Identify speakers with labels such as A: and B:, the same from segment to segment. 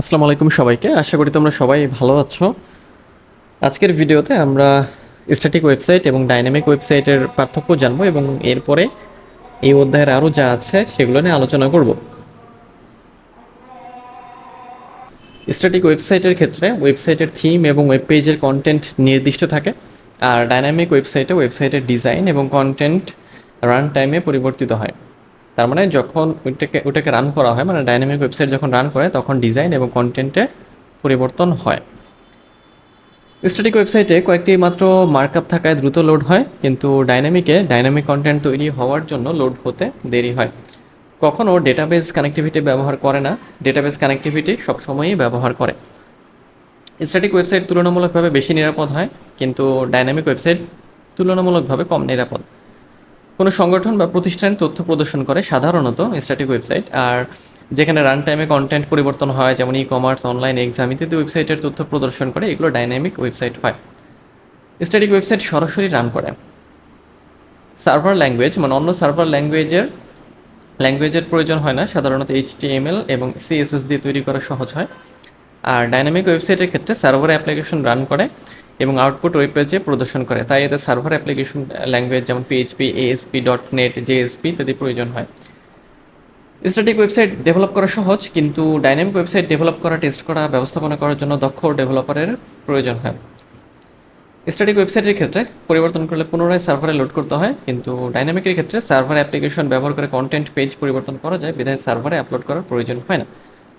A: আসসালামু আলাইকুম সবাইকে। আশা করি তোমরা সবাই ভালো আছো। আজকের ভিডিওতে আমরা স্ট্যাটিক ওয়েবসাইট এবং ডাইনামিক ওয়েবসাইটের পার্থক্য জানব এবং এরপরে এই অধ্যায়ের আরও যা আছে সেগুলো নিয়ে আলোচনা করব। স্ট্যাটিক ওয়েবসাইটের ক্ষেত্রে ওয়েবসাইটের থিম এবং ওয়েব পেজের কন্টেন্ট নির্দিষ্ট থাকে আর ডাইনামিক ওয়েবসাইটে ওয়েবসাইটের ডিজাইন এবং কন্টেন্ট রান টাইমে পরিবর্তিত হয়। তার মানে যখন ওইটাকে ওটাকে রান করা হয় মানে ডাইনামিক ওয়েবসাইট যখন রান করে, তখন ডিজাইন এবং কন্টেন্টে পরিবর্তন হয়। স্ট্যাটিক ওয়েবসাইটে কয়েকটি মাত্র মার্কআপ থাকায় দ্রুত লোড হয়, কিন্তু ডাইনামিকে ডাইনামিক কন্টেন্ট তৈরি হওয়ার জন্য লোড হতে দেরি হয়। কখনও ডেটাবেস কানেক্টিভিটি ব্যবহার করে না ডেটাবেস কানেক্টিভিটি সবসময়ই ব্যবহার করে। স্ট্যাটিক ওয়েবসাইট তুলনামূলকভাবে বেশি নিরাপদ হয়, কিন্তু ডাইনামিক ওয়েবসাইট তুলনামূলকভাবে কম নিরাপদ। কোনো সংগঠন বা প্রতিষ্ঠানের তথ্য প্রদর্শন করে সাধারণত স্ট্যাটিক ওয়েবসাইট আর যেখানে রান টাইমে কন্টেন্ট পরিবর্তন হয়, যেমন ই কমার্স অনলাইন এক্সাম ইত্যাদি ওয়েবসাইটের তথ্য প্রদর্শন করে, এগুলো ডাইনামিক ওয়েবসাইট হয়। স্ট্যাটিক ওয়েবসাইট সরাসরি রান করে। সার্ভার ল্যাঙ্গুয়েজ মানে অন্য সার্ভার ল্যাঙ্গুয়েজের ল্যাঙ্গুয়েজের প্রয়োজন হয় না, সাধারণত এইচটিএমএল এবং সিএসএস দিয়ে তৈরি করা সহজ হয়। আর ডাইনামিক ওয়েবসাইটের ক্ষেত্রে সার্ভার অ্যাপ্লিকেশন রান করে এবং আউটপুট ওয়েব পেজে প্রদর্শন করে। তাই এতে সার্ভার অ্যাপ্লিকেশন ল্যাঙ্গুয়েজ যেমন PHP ASP dot net JSP ইত্যাদি প্রয়োজন হয়। স্ট্যাটিক ওয়েবসাইট ডেভেলপ করা সহজ, কিন্তু ডাইনামিক ওয়েবসাইট ডেভেলপ করা টেস্ট করা, ব্যবস্থাপনা করার জন্য দক্ষ ডেভেলপারের প্রয়োজন হয়। স্ট্যাটিক ওয়েবসাইটের ক্ষেত্রে পরিবর্তন করলে পুনরায় সার্ভারে লোড করতে হয়, কিন্তু ডাইনামিকের ক্ষেত্রে সার্ভার অ্যাপ্লিকেশন ব্যবহার করে কন্টেন্ট পেজ পরিবর্তন করা যায়, বিধায় সার্ভারে আপলোড করার প্রয়োজন হয় না।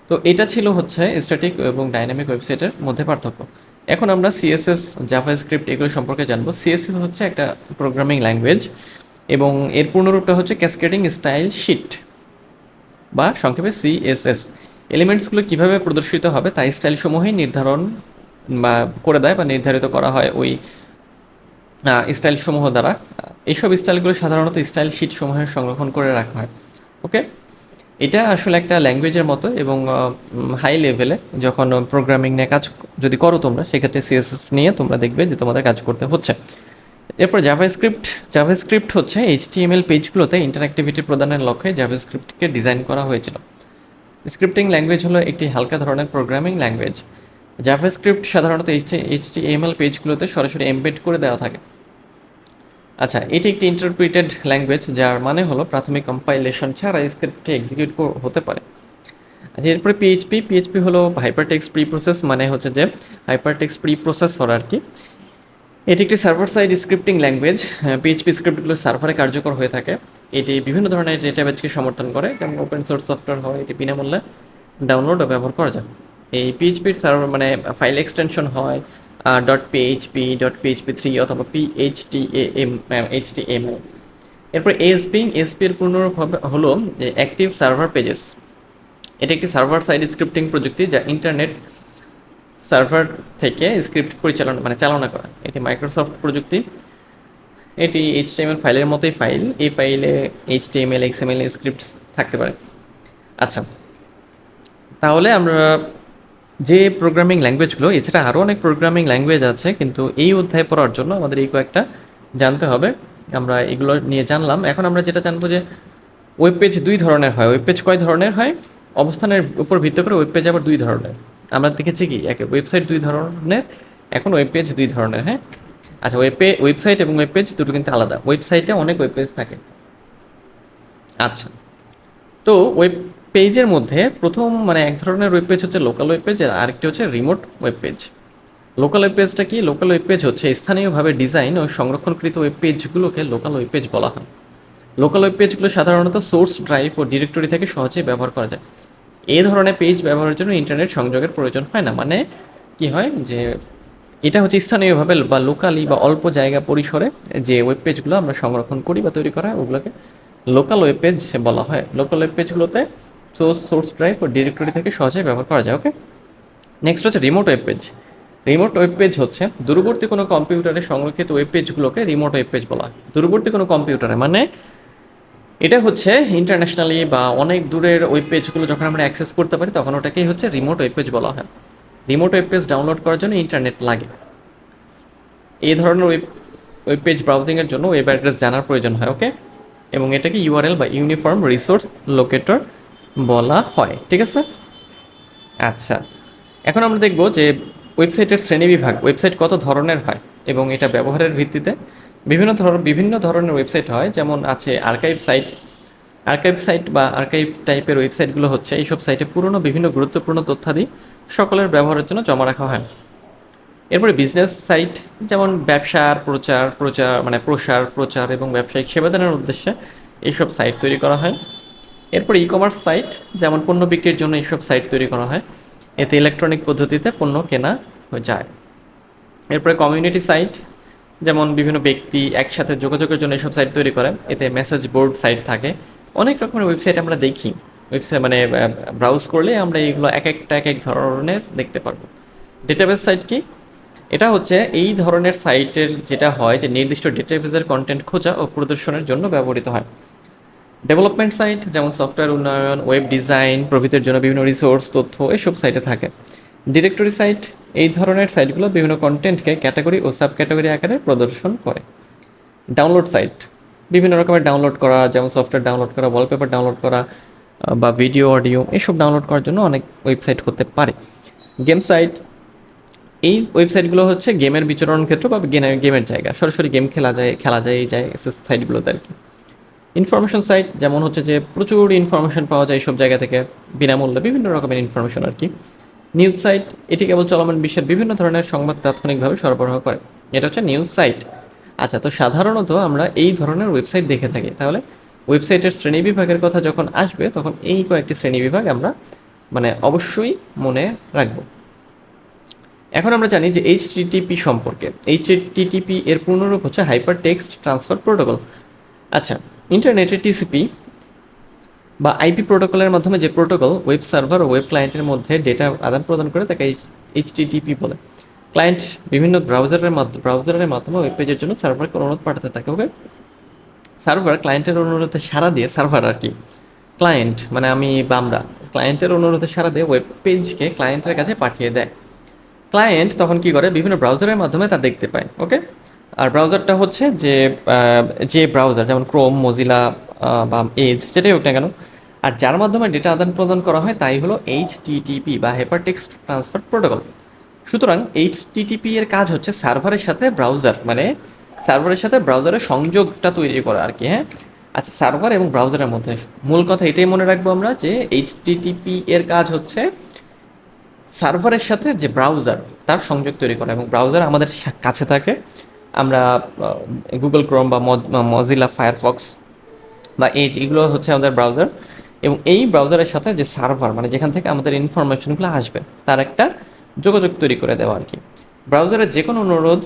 A: তো এটা ছিল হচ্ছে স্ট্যাটিক এবং ডাইনামিক ওয়েবসাইটের মধ্যে পার্থক্য। এখন আমরা সিএসএস জাভা স্ক্রিপ্ট এগুলো সম্পর্কে জানব। সিএসএস হচ্ছে একটা প্রোগ্রামিং ল্যাঙ্গুয়েজ এবং এর পূর্ণরূপটা হচ্ছে ক্যাসকেডিং স্টাইল শিট বা সংক্ষেপে সিএসএস এলিমেন্টসগুলো কীভাবে প্রদর্শিত হবে তা স্টাইলসমূহেই নির্ধারণ বা করে দেয় বা নির্ধারিত করা হয় ওই স্টাইল সমূহ দ্বারা। এইসব স্টাইলগুলো সাধারণত স্টাইল শিট সমূহে সংরক্ষণ করে রাখা হয় ওকে এটা আসলে একটা ল্যাঙ্গুয়েজের মতো এবং হাই লেভেলে যখন প্রোগ্রামিং নিয়ে কাজ যদি করো তোমরা, সেক্ষেত্রে সিএসএস নিয়ে তোমরা দেখবে যে তোমাদের কাজ করতে হচ্ছে। এরপর জাভাস্ক্রিপ্ট জাভাস্ক্রিপ্ট হচ্ছে এইচটিএমএল পেজগুলোতে ইন্টারঅ্যাক্টিভিটি প্রদানের লক্ষ্যে জাভাস্ক্রিপ্টকে ডিজাইন করা হয়েছিল। স্ক্রিপ্টিং ল্যাঙ্গুয়েজ হলো একটি হালকা ধরনের প্রোগ্রামিং ল্যাঙ্গুয়েজ জাভাস্ক্রিপ্ট সাধারণত এইচটিএমএল পেজগুলোতে সরাসরি এমবেড করে দেওয়া থাকে। আচ্ছা এটি একটি ইন্টারপ্রিটেড ল্যাঙ্গুয়েজ যার মানে হলো প্রাথমিক কম্পাইলেশন ছাড়া স্ক্রিপ্টটি এক্সিকিউট হতে পারে। আচ্ছা এরপরে পিএইচপি পিএইচপি হলো হাইপারটেক্স প্রি প্রসেস মানে হচ্ছে যে হাইপারটেক্স প্রি প্রসেসর আর কি। এটি একটি server side scripting language PHP স্ক্রিপ্টগুলো সার্ভারে কার্যকর হয়ে থাকে। এটি বিভিন্ন ধরনের ডেটাবেজকে সমর্থন করে, যেমন ওপেন সোর্স সফটওয়্যার হয়, এটি বিনামূল্যে ডাউনলোড ও ব্যবহার করা যায়। এই পিএইচপির সার্ভার মানে ফাইল এক্সটেনশন হয় dot PHP dot PHP three অথবা পিএইচটি এম এইচটি এম এরপর এসপি এসপি এর পূর্ণরূপ হলো যে অ্যাক্টিভ সার্ভার পেজেস এটি একটি সার্ভার সাইড স্ক্রিপ্টিং প্রযুক্তি যা ইন্টারনেট সার্ভার থেকে স্ক্রিপ্ট পরিচালনা মানে চালনা করা। এটি মাইক্রোসফট প্রযুক্তি। এটি এইচটিএমএল ফাইলের মতোই ফাইল এই ফাইলে এইচটিএমএল এক্সএমএল স্ক্রিপ্ট থাকতে পারে। আচ্ছা তাহলে আমরা যে প্রোগ্রামিং ল্যাঙ্গুয়েজগুলো এছাড়া আরও অনেক প্রোগ্রামিং ল্যাঙ্গুয়েজ আছে, কিন্তু এই অধ্যায় পড়ার জন্য আমাদের এই কয়েকটা জানতে হবে। আমরা এগুলো নিয়ে জানলাম। এখন আমরা যেটা জানব যে ওয়েব পেজ দুই ধরনের হয়। ওয়েব পেজ কয় ধরনের হয়? অবস্থানের উপর ভিত্তি করে ওয়েব পেজ আবার দুই ধরনের। আমরা দেখেছি কি? একে ওয়েবসাইট দুই ধরনের, এখন ওয়েব পেজ দুই ধরনের হ্যাঁ? আচ্ছা ওয়েব ওয়েবসাইট এবং ওয়েব পেজ দুটো কিন্তু আলাদা। ওয়েবসাইটে অনেক ওয়েব পেজ থাকে। আচ্ছা তো ওয়েব পেজের মধ্যে প্রথম মানে এক ধরনের ওয়েব পেজ হচ্ছে লোকাল ওয়েব পেজ আর আরেকটি হচ্ছে remote web page local web পেজটা কি? লোকাল ওয়েব পেজ হচ্ছে স্থানীয়ভাবে ডিজাইন ও সংরক্ষণকৃত ওয়েব পেজগুলোকে লোকাল ওয়েব পেজ বলা হয়। লোকাল ওয়েব পেজগুলো সাধারণত সোর্স ড্রাইভ ও ডিরেক্টরি থেকে সহজেই ব্যবহার করা যায়। এই ধরনের পেজ ব্যবহারের জন্য ইন্টারনেট সংযোগের প্রয়োজন হয় না। মানে কি হয়? যে এটা হচ্ছে স্থানীয়ভাবে বা লোকালি বা অল্প জায়গা পরিসরে যে ওয়েব পেজগুলো আমরা সংরক্ষণ করি বা তৈরি করা হয়, ওগুলোকে লোকাল ওয়েব পেজ বলা হয়। লোকাল ওয়েব পেজগুলোতে সোর্স সোর্স ড্রাইভ ও ডিরেক্টরি থেকে সহজেই ব্যবহার করা যায় ওকে নেক্সট হচ্ছে remote web page remote web page হচ্ছে দূরবর্তী কোনো কম্পিউটারে সংরক্ষিত ওয়েব পেজগুলোকে রিমোট ওয়েব পেজ বলা হয়। দূরবর্তী কোনো কম্পিউটারে মানে এটা হচ্ছে ইন্টারন্যাশনালি বা অনেক দূরের ওয়েব পেজগুলো যখন আমরা অ্যাক্সেস করতে পারি, তখন ওটাকেই হচ্ছে রিমোট ওয়েব পেজ বলা হয়। রিমোট ওয়েব পেজ ডাউনলোড করার জন্য ইন্টারনেট লাগে। এই ধরনের ওয়েব ওয়েব পেজ ব্রাউজিংয়ের জন্য ওয়েব অ্যাড্রেস জানার প্রয়োজন হয় ওকে এবং এটাকে ইউআরএল বা ইউনিফর্ম রিসোর্স লোকেটর বলা হয়, ঠিক আছে? আচ্ছা এখন আমরা দেখব যে ওয়েবসাইটের শ্রেণীবিভাগ, ওয়েবসাইট কত ধরনের হয় এবং এটা ব্যবহারের ভিত্তিতে বিভিন্ন ধর, বিভিন্ন ধরনের ওয়েবসাইট হয়, যেমন আছে আর্কাইভ সাইট। আর্কাইভ সাইট বা আর্কাইভ টাইপের ওয়েবসাইটগুলো হচ্ছে এইসব সাইটে পুরনো, বিভিন্ন গুরুত্বপূর্ণ তথ্যাদি সকলের ব্যবহারের জন্য জমা রাখা হয়। এরপরে বিজনেস সাইট, যেমন ব্যবসার প্রচার প্রচার মানে প্রসার, প্রচার এবং ব্যবসায়িক সেবাদানের উদ্দেশ্যে এইসব সাইট তৈরি করা হয়। এরপর ই কমার্স সাইট যেমন পণ্য বিক্রির জন্য এইসব সাইট তৈরি করা হয়, এতে ইলেকট্রনিক পদ্ধতিতে পণ্য কেনা যায়। এরপরে কমিউনিটি সাইট যেমন বিভিন্ন ব্যক্তি একসাথে যোগাযোগের জন্য এইসব সাইট তৈরি করে এতে মেসেজ বোর্ড সাইট থাকে। অনেক রকমের ওয়েবসাইট আমরা দেখি। ওয়েবসাইট মানে ব্রাউজ করলে আমরা এইগুলো এক একটা, এক এক ধরনের দেখতে পারব। ডেটাবেস সাইট কি? এটা হচ্ছে এই ধরনের সাইটের যেটা হয় যে নির্দিষ্ট ডেটাবেসের কন্টেন্ট খোঁজা ও প্রদর্শনের জন্য ব্যবহৃত হয়। ডেভেলপমেন্ট সাইট, যেমন সফটওয়্যার উন্নয়ন, ওয়েব ডিজাইন, প্রভৃতির জন্য বিভিন্ন রিসোর্স, তথ্য, এসব সাইটে থাকে। ডিরেক্টরি সাইট, এই ধরনের সাইটগুলো বিভিন্ন কন্টেন্টকে ক্যাটাগরি ও সাব ক্যাটাগরি আকারে প্রদর্শন করে। ডাউনলোড সাইট, বিভিন্ন রকমের ডাউনলোড করা, যেমন সফটওয়্যার ডাউনলোড করা ওয়ালপেপার ডাউনলোড করা বা ভিডিও অডিও এসব ডাউনলোড করার জন্য অনেক ওয়েবসাইট হতে পারে। গেম সাইট এই ওয়েবসাইটগুলো হচ্ছে গেমের বিচরণ ক্ষেত্র বা গেমের জায়গা। সরাসরি গেম খেলা যায় খেলা যায় এই যায় সাইটগুলোতে আর কি। ইনফরমেশন সাইট, যেমন হচ্ছে যে প্রচুর ইনফরমেশন পাওয়া যায় সব জায়গা থেকে, বিনামূল্যে বিভিন্ন রকমের ইনফরমেশন আর কি। নিউজ সাইট, এটি কেবল চলমান বিশ্বের বিভিন্ন ধরনের সংবাদ তাৎক্ষণিকভাবে সরবরাহ করে। এটা হচ্ছে নিউজ সাইট। আচ্ছা তো সাধারণত আমরা এই ধরনের ওয়েবসাইট দেখে থাকি। তাহলে ওয়েবসাইটের শ্রেণি বিভাগের কথা যখন আসবে, তখন এই কয়েকটি শ্রেণি বিভাগ আমরা মানে অবশ্যই মনে রাখব। এখন আমরা জানি যে এইচটিটিপি সম্পর্কে। এইচটিটিপি এর পূর্ণরূপ হচ্ছে হাইপার টেক্সট ট্রান্সফার প্রোটোকল আচ্ছা ইন্টারনেটে টিসিপি বা আইপি প্রোটোকলের মাধ্যমে যে প্রোটোকল ওয়েব সার্ভার ও ওয়েব ক্লায়েন্টের মধ্যে ডেটা আদান প্রদান করে, তাকে এইচটিটিপি বলে। ক্লায়েন্ট বিভিন্ন ব্রাউজারের মাধ্যমে ব্রাউজারের মাধ্যমে ওয়েব পেজের জন্য সার্ভারকে অনুরোধ পাঠাতে থাকে ওকে সার্ভার ক্লায়েন্টের অনুরোধে সাড়া দিয়ে সার্ভার আর কি। ক্লায়েন্ট মানে আমি বা আমরা ক্লায়েন্টের অনুরোধে সাড়া দিয়ে ওয়েব পেজকে ক্লায়েন্টের কাছে পাঠিয়ে দেয়। ক্লায়েন্ট তখন কি করে? বিভিন্ন ব্রাউজারের মাধ্যমে তা দেখতে পায় ওকে আর ব্রাউজারটা হচ্ছে যে যে ব্রাউজার যেমন ক্রোম মজিলা বা এজ যেটাই হোক না কেন, আর যার মাধ্যমে ডেটা আদান প্রদান করা হয় তাই হলো এইচ টিটিপি বা হেপারটেক্সট ট্রান্সফার প্রোটোকল সুতরাং এইচ টিটিপি এর কাজ হচ্ছে সার্ভারের সাথে ব্রাউজার মানে সার্ভারের সাথে ব্রাউজারের সংযোগটা তৈরি করা আর কি হ্যাঁ? আচ্ছা সার্ভার এবং ব্রাউজারের মধ্যে মূল কথা এটাই মনে রাখব আমরা যে এইচ টিটিপি এর কাজ হচ্ছে সার্ভারের সাথে যে ব্রাউজার তার সংযোগ তৈরি করা এবং ব্রাউজার আমাদের কাছে থাকে। আমরা গুগল ক্রোম বা মজিলা ফায়ারফক্স বা এজ এগুলো হচ্ছে আমাদের ব্রাউজার এবং এই ব্রাউজারের সাথে যে সার্ভার মানে যেখান থেকে আমাদের ইনফরমেশনগুলো আসবে, তার একটা যোগাযোগ তৈরি করে দেওয়া আর কি। ব্রাউজারের যে কোনো অনুরোধ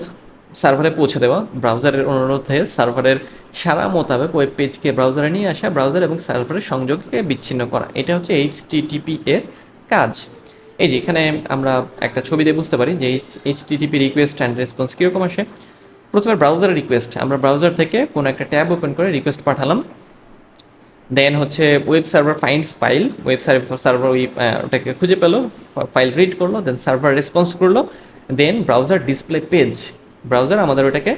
A: সার্ভারে পৌঁছে দেওয়া ব্রাউজারের অনুরোধে সার্ভারের সারা মোতাবেক ওয়েব পেজকে ব্রাউজারে নিয়ে আসা ব্রাউজার এবং সার্ভারের সংযোগকে বিচ্ছিন্ন করা। এটা হচ্ছে এইচটিটিপি এর কাজ। এই যে এখানে আমরা একটা ছবি দিয়ে বুঝতে পারি যে এইচটিটিপি রিকোয়েস্ট অ্যান্ড রেসপন্স কীরকম আসে। প্রথমে ব্রাউজারের রিকোয়েস্ট আমরা ব্রাউজার থেকে কোনো একটা ট্যাব ওপেন করে রিকোয়েস্ট পাঠালাম। দেন হচ্ছে web server finds file web server ওই ওটাকে খুঁজে পেল ফাইল রিড করল দেন সার্ভার রেসপন্স করল then browser display page browser আমাদের ওটাকে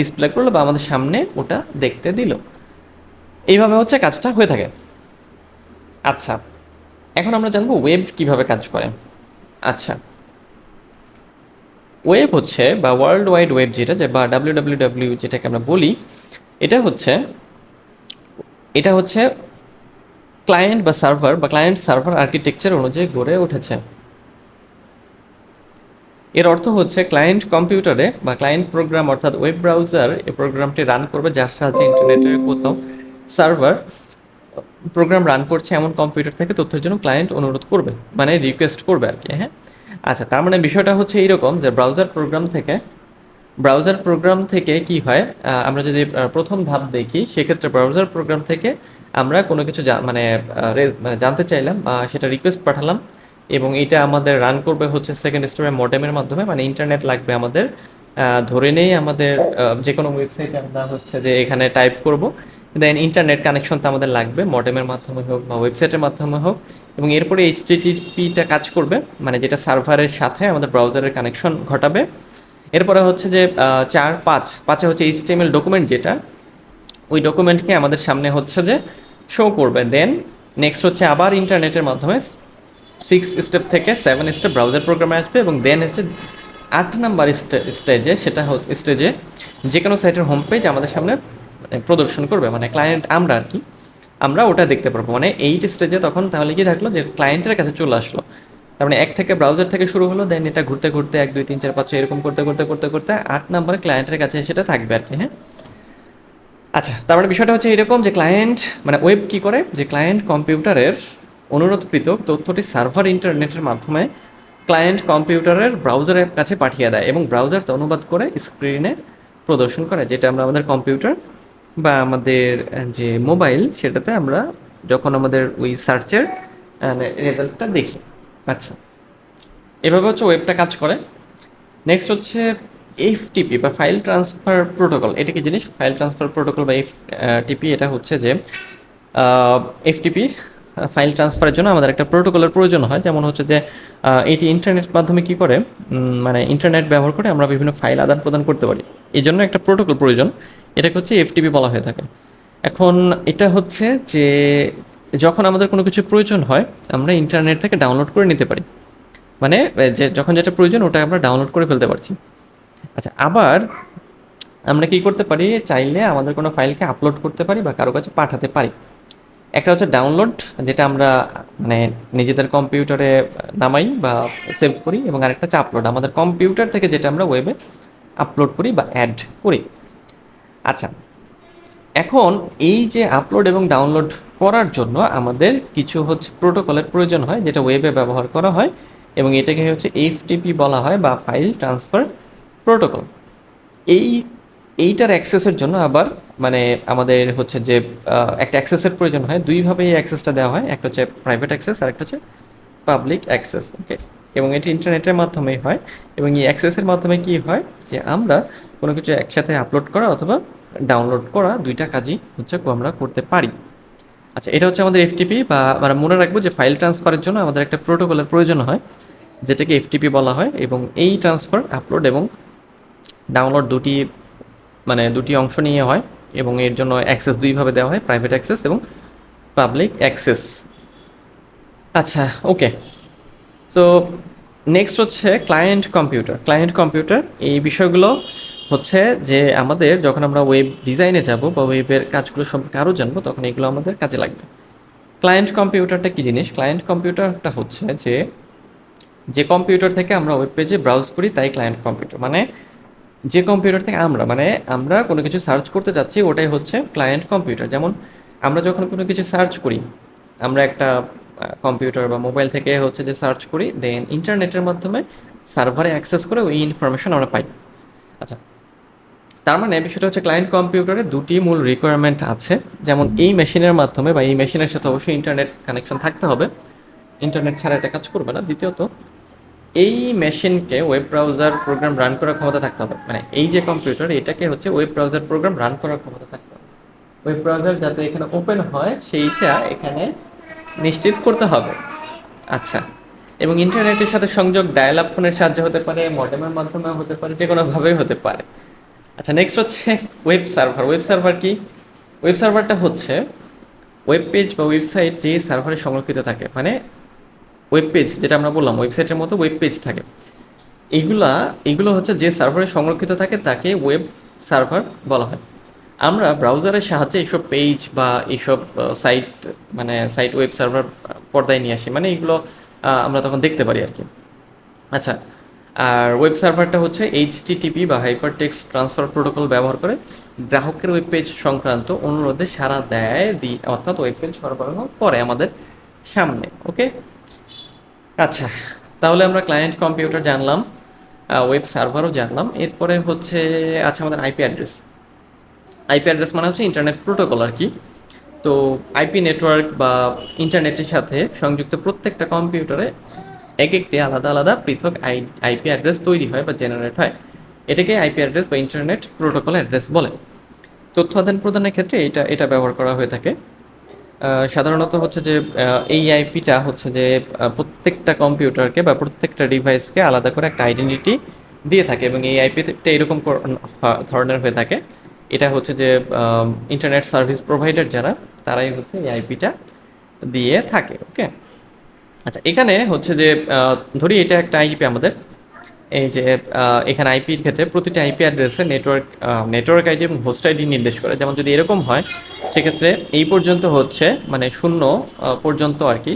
A: ডিসপ্লে করল বা আমাদের সামনে ওটা দেখতে দিল। এইভাবে হচ্ছে কাজটা হয়ে থাকে। আচ্ছা এখন আমরা জানব ওয়েব কীভাবে কাজ করে। আচ্ছা ওয়েব হচ্ছে বা ওয়ার্ল্ড ওয়াইড ওয়েব যেটা বা ডাব্লিউ ডাব্লিউ ডাব্লিউ যেটাকে আমরা বলি, এটা হচ্ছে এটা হচ্ছে ক্লায়েন্ট বা সার্ভার বা ক্লায়েন্ট সার্ভার আর্কিটেকচার অনুযায়ী গড়ে উঠেছে। এর অর্থ হচ্ছে ক্লায়েন্ট কম্পিউটারে বা ক্লায়েন্ট প্রোগ্রাম অর্থাৎ ওয়েব ব্রাউজার এই প্রোগ্রামটি রান করবে, যার সাহায্যে ইন্টারনেটের কোথাও সার্ভার প্রোগ্রাম রান করছে, এমন কম্পিউটার থেকে তথ্যের জন্য ক্লায়েন্ট অনুরোধ করবে মানে রিকোয়েস্ট করবে আর কি হ্যাঁ? আচ্ছা তার মানে বিষয়টা হচ্ছে এইরকম যে ব্রাউজার প্রোগ্রাম থেকে ব্রাউজার প্রোগ্রাম থেকে কি হয় আমরা যদি প্রথম ধাপ দেখি, সেক্ষেত্রে ব্রাউজার প্রোগ্রাম থেকে আমরা কোনো কিছু মানে মানে জানতে চাইলাম বা সেটা রিকোয়েস্ট পাঠালাম এবং এটা আমাদের রান করবে হচ্ছে সেকেন্ড স্টেপে মডেমের মাধ্যমে মানে ইন্টারনেট লাগবে আমাদের ধরে নেই আমাদের যে কোনো ওয়েবসাইটে আমরা হচ্ছে যে এখানে টাইপ করব দেন ইন্টারনেট কানেকশন তো আমাদের লাগবে মডেমের মাধ্যমে হোক বা ওয়েবসাইটের মাধ্যমে হোক এবং এরপরে এইচটিটিপিটা কাজ করবে মানে যেটা সার্ভারের সাথে আমাদের ব্রাউজারের কানেকশন ঘটাবে। এরপরে হচ্ছে যে চার পাঁচ, পাঁচে হচ্ছে এইচটিএমএল ডকুমেন্ট যেটা, ওই ডকুমেন্টকে আমাদের সামনে হচ্ছে যে শো করবে। দেন নেক্সট হচ্ছে আবার ইন্টারনেটের মাধ্যমে সিক্স স্টেপ থেকে সেভেন স্টেপ ব্রাউজার প্রোগ্রামে আসবে এবং দেন হচ্ছে আট নাম্বার স্টেজে সেটা স্টেজে যে কোনো সাইটের হোম পেজ আমাদের সামনে মানে প্রদর্শন করবে মানে ক্লায়েন্ট আমরা আর কি। আমরা ওটা দেখতে পারব। মানে এইট স্টেজে তখন তাহলে কি থাকল যে ক্লায়েন্টের কাছে চলে আসলো। তার মানে এক থেকে ব্রাউজার থেকে শুরু হলো দেন এটা ঘুরতে ঘুরতে এক, দুই, তিন, চার, পাঁচ এরকম করতে করতে করতে করতে আট নাম্বার ক্লায়েন্টের কাছে সেটা থাকবে আর কি হ্যাঁ? আচ্ছা তার মানে বিষয়টা হচ্ছে এরকম যে ক্লায়েন্ট মানে ওয়েব কি করে? যে ক্লায়েন্ট কম্পিউটারের অনুরোধকৃত তথ্যটি সার্ভার ইন্টারনেটের মাধ্যমে ক্লায়েন্ট কম্পিউটারের ব্রাউজারের কাছে পাঠিয়ে দেয় এবং ব্রাউজার তা অনুবাদ করে স্ক্রিনে প্রদর্শন করে, যেটা আমরা আমাদের কম্পিউটার বা আমাদের যে মোবাইল, সেটাতে আমরা যখন আমাদের ওই সার্চের রেজাল্টটা দেখি। আচ্ছা। এভাবে হচ্ছে ওয়েবটা কাজ করে। নেক্সট হচ্ছে এফটিপি বা ফাইল ট্রান্সফার প্রোটোকল। এটা কি জিনিস? ফাইল ট্রান্সফার প্রোটোকল বা এফ টিপি এটা হচ্ছে যে এফটিপি ফাইল ট্রান্সফারের জন্য আমাদের একটা প্রোটোকলের প্রয়োজন হয়। যেমন হচ্ছে যে এটি ইন্টারনেট মাধ্যমে কি করে? মানে ইন্টারনেট ব্যবহার করে আমরা বিভিন্ন ফাইল আদান প্রদান করতে পারি। এই জন্য একটা প্রোটোকল প্রয়োজন। এটাকে হচ্ছে এফটিপি বলা হয়ে থাকে। এখন এটা হচ্ছে যে, যখন আমাদের কোনো কিছু প্রয়োজন হয়, আমরা ইন্টারনেট থেকে ডাউনলোড করে নিতে পারি। মানে যে, যখন যেটা প্রয়োজন, ওটা আমরা ডাউনলোড করে ফেলতে পারছি। আচ্ছা আবার আমরা কি করতে পারি? চাইলে আমাদের কোনো ফাইলকে আপলোড করতে পারি বা কারও কাছে পাঠাতে পারি। একটা হচ্ছে ডাউনলোড যেটা আমরা মানে নিজেদের কম্পিউটারে নামাই বা সেভ করি, এবং আরেকটা হচ্ছে আপলোড আমাদের কম্পিউটার থেকে যেটা আমরা ওয়েবে আপলোড করি বা অ্যাড করি। আচ্ছা এখন এই যে আপলোড এবং ডাউনলোড করার জন্য আমাদের কিছু হচ্ছে প্রোটোকলের প্রয়োজন হয়, যেটা ওয়েবে ব্যবহার করা হয়, এবং এটাকে হচ্ছে এফটিপি বলা হয় বা ফাইল ট্রান্সফার প্রোটোকল এই এইটার অ্যাক্সেসের জন্য আবার মানে আমাদের হচ্ছে যে একটা অ্যাক্সেসের প্রয়োজন হয়। দুইভাবে এই অ্যাক্সেসটা দেওয়া হয়। একটা হচ্ছে প্রাইভেট অ্যাক্সেস আর একটা হচ্ছে পাবলিক অ্যাক্সেস ওকে এবং এটি ইন্টারনেটের মাধ্যমেই হয়। এবং এই অ্যাক্সেসের মাধ্যমে কি হয় যে, আমরা কোনো কিছু একসাথে আপলোড করা অথবা ডাউনলোড করা দুইটা কাজই হচ্ছে আমরা করতে পারি। আচ্ছা এটা হচ্ছে আমাদের এফটিপি বা আমরা মনে রাখব যে ফাইল ট্রান্সফারের জন্য আমাদের একটা প্রোটোকলের প্রয়োজন হয়, যেটাকে এফটিপি বলা হয়। এবং এই ট্রান্সফার আপলোড এবং ডাউনলোড দুটি মানে দুটি অংশ নিয়ে হয় এবং এর জন্য অ্যাক্সেস দুইভাবে দেওয়া হয় প্রাইভেট অ্যাক্সেস এবং পাবলিক অ্যাক্সেস আচ্ছা ওকে সো নেক্সট হচ্ছে ক্লায়েন্ট কম্পিউটার ক্লায়েন্ট কম্পিউটার এই বিষয়গুলো হচ্ছে যে আমাদের যখন আমরা ওয়েব ডিজাইনে যাব বা ওয়েবের কাজগুলো সম্পর্কে আরও জানব, তখন এগুলো আমাদের কাজে লাগবে। ক্লায়েন্ট কম্পিউটারটা কী জিনিস? ক্লায়েন্ট কম্পিউটারটা হচ্ছে যে যে কম্পিউটার থেকে আমরা ওয়েব পেজে ব্রাউজ করি, তাই ক্লায়েন্ট কম্পিউটার মানে যে কম্পিউটার থেকে আমরা মানে আমরা কোনো কিছু সার্চ করতে যাচ্ছি, ওটাই হচ্ছে ক্লায়েন্ট কম্পিউটার যেমন আমরা যখন কোনো কিছু সার্চ করি, আমরা একটা কম্পিউটার বা মোবাইল থেকে হচ্ছে যে সার্চ করি দেন ইন্টারনেটের মাধ্যমে সার্ভারে অ্যাক্সেস করে ওই ইনফরমেশন আমরা পাই। আচ্ছা তার মানে বিষয়টা হচ্ছে ক্লায়েন্ট কম্পিউটারে দুটি মূল রিকোয়ারমেন্ট আছে। যেমন এই মেশিনের মাধ্যমে বা এই মেশিনের সাথে অবশ্যই ইন্টারনেট কানেকশন থাকতে হবে। ইন্টারনেট ছাড়া এটা কাজ করবে না, দ্বিতীয়ত এই মেশিনকে ওয়েব ব্রাউজার প্রোগ্রাম রান করার ক্ষমতা থাকতে হবে। মানে এই যে কম্পিউটার এটাকে হচ্ছে ওয়েব ব্রাউজার প্রোগ্রাম রান করার ক্ষমতা থাকতে হবে। ওয়েব ব্রাউজার যাতে এখানে ওপেন হয়, সেইটা এখানে নিশ্চিত করতে হবে। আচ্ছা এবং ইন্টারনেটের সাথে সংযোগ ডায়াল আপ ফোনের সাহায্যে হতে পারে মডেমের মাধ্যমে হতে পারে, যে কোনোভাবেই হতে পারে। আচ্ছা নেক্সট হচ্ছে ওয়েব সার্ভার ওয়েব সার্ভার কি? ওয়েব সার্ভারটা হচ্ছে ওয়েব পেজ বা ওয়েবসাইট যে সার্ভারে সংরক্ষিত থাকে। মানে ওয়েব পেজ যেটা আমরা বললাম ওয়েবসাইটের মতো ওয়েব পেজ থাকে। এইগুলা এগুলো হচ্ছে যে সার্ভারে সংরক্ষিত থাকে তাকে ওয়েব সার্ভার বলা হয়। আমরা ব্রাউজারের সাহায্যে এইসব পেজ বা এইসব সাইট মানে সাইট ওয়েব সার্ভার পর্দায় নিয়ে আসি। মানে আহ, আমরা তখন দেখতে পারি আর কি আচ্ছা আর ওয়েব সার্ভারটা হচ্ছে এইচটিটিপি বা হাইপার টেক্সট ট্রান্সফার প্রোটোকল ব্যবহার করে গ্রাহকের ওয়েব পেজ সংক্রান্ত অনুরোধে সাড়া দেয় দি অর্থাৎ ওয়েব পেজ সরবরাহ করে আমাদের সামনে ওকে আচ্ছা তাহলে আমরা ক্লায়েন্ট কম্পিউটার জানলাম ওয়েব সার্ভারও জানলাম, এরপরে হচ্ছে আছে আমাদের আইপি অ্যাড্রেস আইপি অ্যাড্রেস মানে হচ্ছে ইন্টারনেট প্রোটোকল আর কি। তো আইপি নেটওয়ার্ক বা ইন্টারনেটের সাথে সংযুক্ত প্রত্যেকটা কম্পিউটারে এক একটি আলাদা আলাদা পৃথক আই আইপি অ্যাড্রেস তৈরি হয় বা জেনারেট হয়। এটাকে আইপি অ্যাড্রেস বা ইন্টারনেট প্রোটোকল অ্যাড্রেস বলে। তথ্য আদান প্রদানের ক্ষেত্রে এটা এটা ব্যবহার করা হয়ে থাকে। সাধারণত হচ্ছে যে এই আইপিটা হচ্ছে যে প্রত্যেকটা কম্পিউটারকে বা প্রত্যেকটা ডিভাইসকে আলাদা করে একটা আইডেন্টিটি দিয়ে থাকে এবং এই আইপিটা এরকম ধরনের হয়ে থাকে। এটা হচ্ছে যে ইন্টারনেট সার্ভিস প্রোভাইডার যারা, তারাই হচ্ছে এই আইপিটা দিয়ে থাকে ওকে আচ্ছা এখানে হচ্ছে যে ধরি এটা একটা আইপি আমাদের। এই যে এখানে আইপির ক্ষেত্রে প্রতিটি আইপি অ্যাড্রেসে নেটওয়ার্ক নেটওয়ার্ক আইডি এবং হোস্ট আইডি নির্দেশ করে। যেমন যদি এরকম হয়, সেক্ষেত্রে এই পর্যন্ত হচ্ছে মানে শূন্য পর্যন্ত আর কি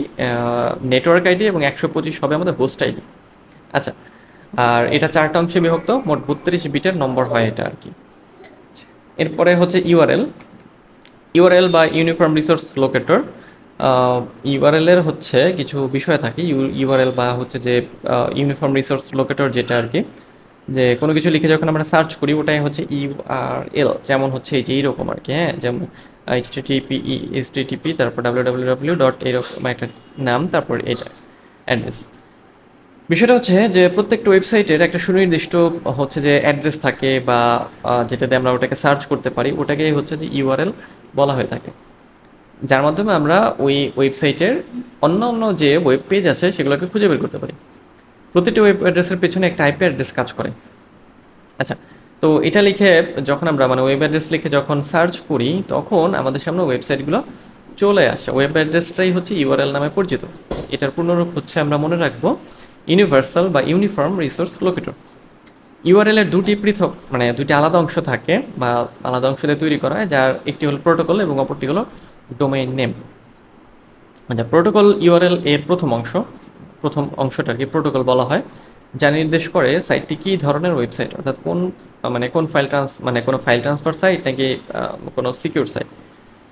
A: নেটওয়ার্ক আইডি এবং একশো পঁচিশ হবে আমাদের হোস্ট আইডি আচ্ছা আর এটা চারটা অংশে বিভক্ত, মোট বত্রিশ বিটের নম্বর হয় এটা আর কি। এরপরে হচ্ছে ইউআরএল ইউআরএল বা ইউনিফর্ম রিসোর্স লোকেটর ইউআরএল এর হচ্ছে কিছু বিষয় থাকে। ইউআরএল বা হচ্ছে যে ইউনিফর্ম রিসোর্স লোকেটর যেটা আর কি, যে কোনো কিছু লিখে যখন আমরা সার্চ করি, ওটাই হচ্ছে ইউআরএল যেমন হচ্ছে এই যে এইরকম আর কি হ্যাঁ? যেমন এইচটিটিপি এইচটিটিপি তারপর ডাব্লিউ ডাব্লিউ ডাব্লিউ ডট এরকম একটা নাম, তারপর এটা অ্যাড্রেস বিষয়টা হচ্ছে যে প্রত্যেকটা ওয়েবসাইটের একটা সুনির্দিষ্ট হচ্ছে যে অ্যাড্রেস থাকে বা যেটাতে আমরা ওটাকে সার্চ করতে পারি, ওটাকেই হচ্ছে যে ইউআরএল বলা হয়ে থাকে। যার মাধ্যমে আমরা ওই ওয়েবসাইটের অন্য অন্য যে ওয়েব পেজ আছে সেগুলোকে খুঁজে বের করতে পারি। প্রতিটি ওয়েব অ্যাড্রেসের পেছনে একটা আইপি অ্যাড্রেস কাজ করে। আচ্ছা তো এটা লিখে যখন আমরা মানে ওয়েব অ্যাড্রেস লিখে যখন সার্চ করি, তখন আমাদের সামনে ওয়েবসাইটগুলো চলে আসে। ওয়েব অ্যাড্রেসটাই হচ্ছে ইউআরএল নামে পরিচিত। এটার পূর্ণরূপ হচ্ছে আমরা মনে রাখব ইউনিভার্সাল বা ইউনিফর্ম রিসোর্স লোকেটর ইউআরএল এর দুটি পৃথক মানে দুটি আলাদা অংশ থাকে বা আলাদা অংশ দিয়ে তৈরি করা হয়, যার একটি হলো প্রোটোকল এবং অপরটি হলো ডোমেইন নেম আচ্ছা প্রোটোকল ইউআরএল এর প্রথম অংশ, প্রথম অংশটাকে প্রোটোকল বলা হয়, যা নির্দেশ করে সাইটটি কী ধরনের ওয়েবসাইট অর্থাৎ কোন মানে কোন ফাইল ট্রান্স মানে কোনো ফাইল ট্রান্সফার সাইট নাকি কোনো সিকিউর সাইট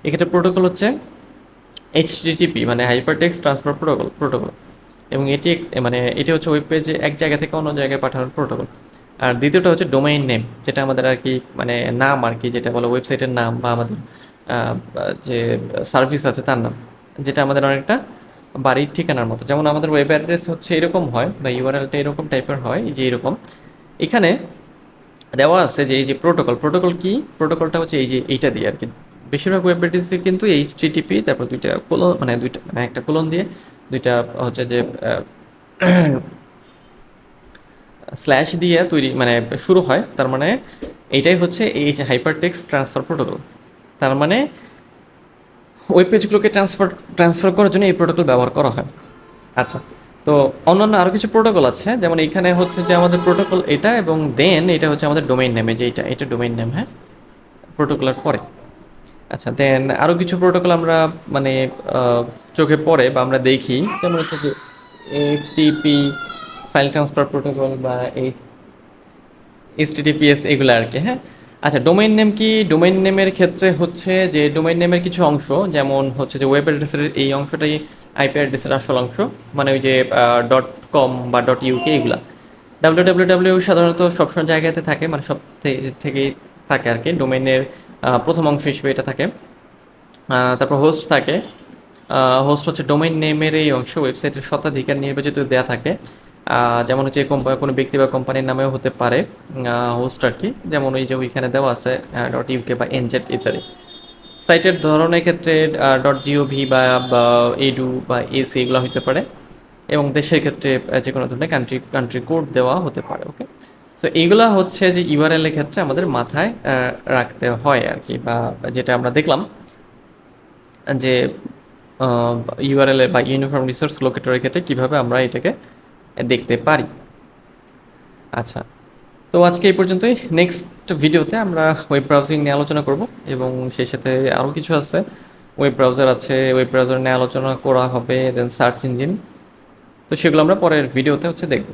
A: এক্ষেত্রে প্রোটোকল হচ্ছে এইচটিটিপি মানে হাইপারটেক্সট ট্রান্সফার প্রোটোকল প্রোটোকল এবং এটি মানে এটি হচ্ছে ওয়েব পেজে এক জায়গা থেকে অন্য জায়গায় পাঠানোর প্রোটোকল আর দ্বিতীয়টা হচ্ছে ডোমেইন নেম যেটা আমাদের আর কি মানে নাম আর কি, যেটা বলো ওয়েবসাইটের নাম বা আমাদের যে সার্ভিস আছে তার নাম, যেটা আমাদের অনেকটা বাড়ির ঠিকানার মতো। যেমন আমাদের ওয়েব অ্যাড্রেস হচ্ছে এরকম হয়, বা ইউআরএলটা এরকম টাইপের হয় যে এরকম। এখানে দেওয়া আছে যে এই যে প্রোটোকল প্রোটোকল কি? প্রোটোকলটা হচ্ছে এই যে এইটা দিয়ে আর কি। বেশিরভাগ ওয়েব অ্যাড্রেসে কিন্তু এইচটিটিপি তারপর দুইটা কোলন মানে দুইটা মানে একটা কোলন দিয়ে, দুইটা হচ্ছে যে স্ল্যাশ দিয়ে তৈরি মানে শুরু হয়। তার মানে এইটাই হচ্ছে এই যে হাইপারটেক্সট ট্রান্সফার প্রোটোকল তার মানে ওয়েব পেজগুলোকে ট্রান্সফার ট্রান্সফার করার জন্য এই প্রোটোকল ব্যবহার করা হয়। আচ্ছা তো অন্যান্য আরও কিছু প্রোটোকল আছে, যেমন এখানে হচ্ছে যে আমাদের প্রোটোকল এটা এবং দেন এটা হচ্ছে আমাদের ডোমেইন নেমে যে এটা এটা ডোমেইন নেম হ্যাঁ? প্রোটোকলের পরে। আচ্ছা দেন আরও কিছু প্রোটোকল আমরা মানে চোখে পড়ে বা আমরা দেখি, যেমন হচ্ছে যে এফটিপি ফাইল ট্রান্সফার প্রোটোকল বা এই এইচটিটিপিএস এগুলো আর কি হ্যাঁ? আচ্ছা ডোমেইন নেম কি? ডোমেইন নেমের ক্ষেত্রে হচ্ছে যে ডোমেইন নেমের কিছু অংশ, যেমন হচ্ছে যে ওয়েব অ্যাড্রেসের এই অংশটাই আইপি অ্যাড্রেসের আসল অংশ মানে ওই যে ডট কম বা ডট ইউকে এগুলা। ডাব্লিউ ডাব্লিউ ডাব্লিউ সাধারণত সবসময় জায়গাতে থাকে মানে সব থেকেই থাকে আর কি ডোমেইনের প্রথম অংশ হিসেবে এটা থাকে। তারপর হোস্ট থাকে। হোস্ট হচ্ছে ডোমেইন নেমের এই অংশ ওয়েবসাইটের শতাধিকার নির্বাচিত দেয়া থাকে। যেমন হচ্ছে কোনো ব্যক্তি বা কোম্পানির নামেও হতে পারে হোস্ট আর কি। যেমন ওই যে ওইখানে দেওয়া আছে ডট ইউকে বা এনজেট ইত্যাদি। সাইটের ধরনের ক্ষেত্রে ডট জিওভি বা এডু বা এসি এগুলো হতে পারে। এবং দেশের ক্ষেত্রে যে কোনো ধরনের কান্ট্রি কান্ট্রি কোড দেওয়া হতে পারে ওকে তো এইগুলা হচ্ছে যে ইউআরএল এর ক্ষেত্রে আমাদের মাথায় রাখতে হয় আর কি, বা যেটা আমরা দেখলাম, যে ইউআরএল বা ইউনিফর্ম রিসোর্স লোকেটরের ক্ষেত্রে কীভাবে আমরা এটাকে দেখতে পারি। আচ্ছা তো আজকে এই পর্যন্তই। নেক্সট ভিডিওতে আমরা ওয়েব ব্রাউজিং নিয়ে আলোচনা করব এবং সেই সাথে আরও কিছু আছে। ওয়েব ব্রাউজার আছে ওয়েব ব্রাউজার নিয়ে আলোচনা করা হবে দেন সার্চ ইঞ্জিন তো সেগুলো আমরা পরের ভিডিওতে হচ্ছে দেখব।